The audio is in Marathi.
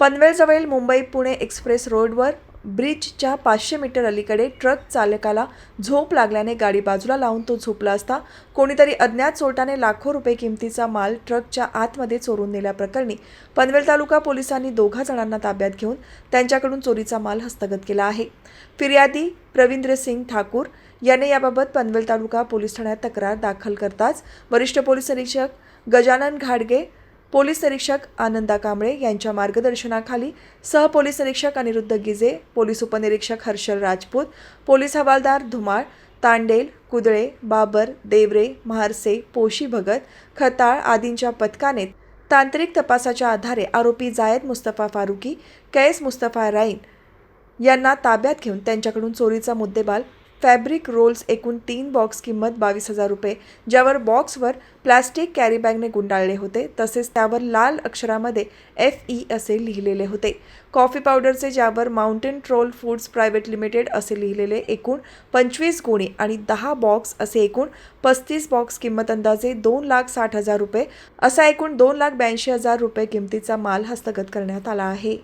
पनवेलजवळील मुंबई पुणे एक्सप्रेस रोडवर ब्रिजच्या पाचशे मीटर अलीकडे ट्रक चालकाला झोप लागल्याने गाडी बाजूला लावून तो झोपला असता कोणीतरी अज्ञात चोरट्याने लाखो रुपये किमतीचा माल ट्रकच्या आतमध्ये चोरून नेल्याप्रकरणी पनवेल तालुका पोलिसांनी दोघा जणांना ताब्यात घेऊन त्यांच्याकडून चोरीचा माल हस्तगत केला आहे. फिर्यादी रवींद्र सिंग ठाकूर याने याबाबत पनवेल तालुका पोलीस ठाण्यात तक्रार दाखल करताच वरिष्ठ पोलीस निरीक्षक गजानन घाडगे पोलीस निरीक्षक आनंदा कांबळे यांच्या मार्गदर्शनाखाली सहपोलीस निरीक्षक अनिरुद्ध गिजे पोलीस उपनिरीक्षक हर्षल राजपूत पोलीस हवालदार धुमाळ तांडेल कुदळे बाबर देवरे महारसे पोशी भगत खताळ आदींच्या पथकाने तांत्रिक तपासाच्या आधारे आरोपी जायद मुस्तफा फारुकी कैस मुस्तफा राईन यांना ताब्यात घेऊन त्यांच्याकडून चोरीचा मुद्देबाल फॅब्रिक रोल्स एकूण तीन बॉक्स किंमत बावीस हजार रुपये ज्यावर बॉक्सवर प्लास्टिक कॅरीबॅगने गुंडाळले होते. तसेच त्यावर लाल अक्षरामध्ये एफ ई असे लिहिलेले होते. कॉफी पावडरचे ज्यावर Mountain Trail Foods Private Limited असे लिहिलेले एकूण पंचवीस गुणी आणि दहा बॉक्स असे एकूण पस्तीस बॉक्स किंमत अंदाजे दोन लाख साठ हजार रुपये असा एकूण दोन लाख ब्याऐंशी हजार रुपये किमतीचा माल हस्तगत करण्यात आला आहे.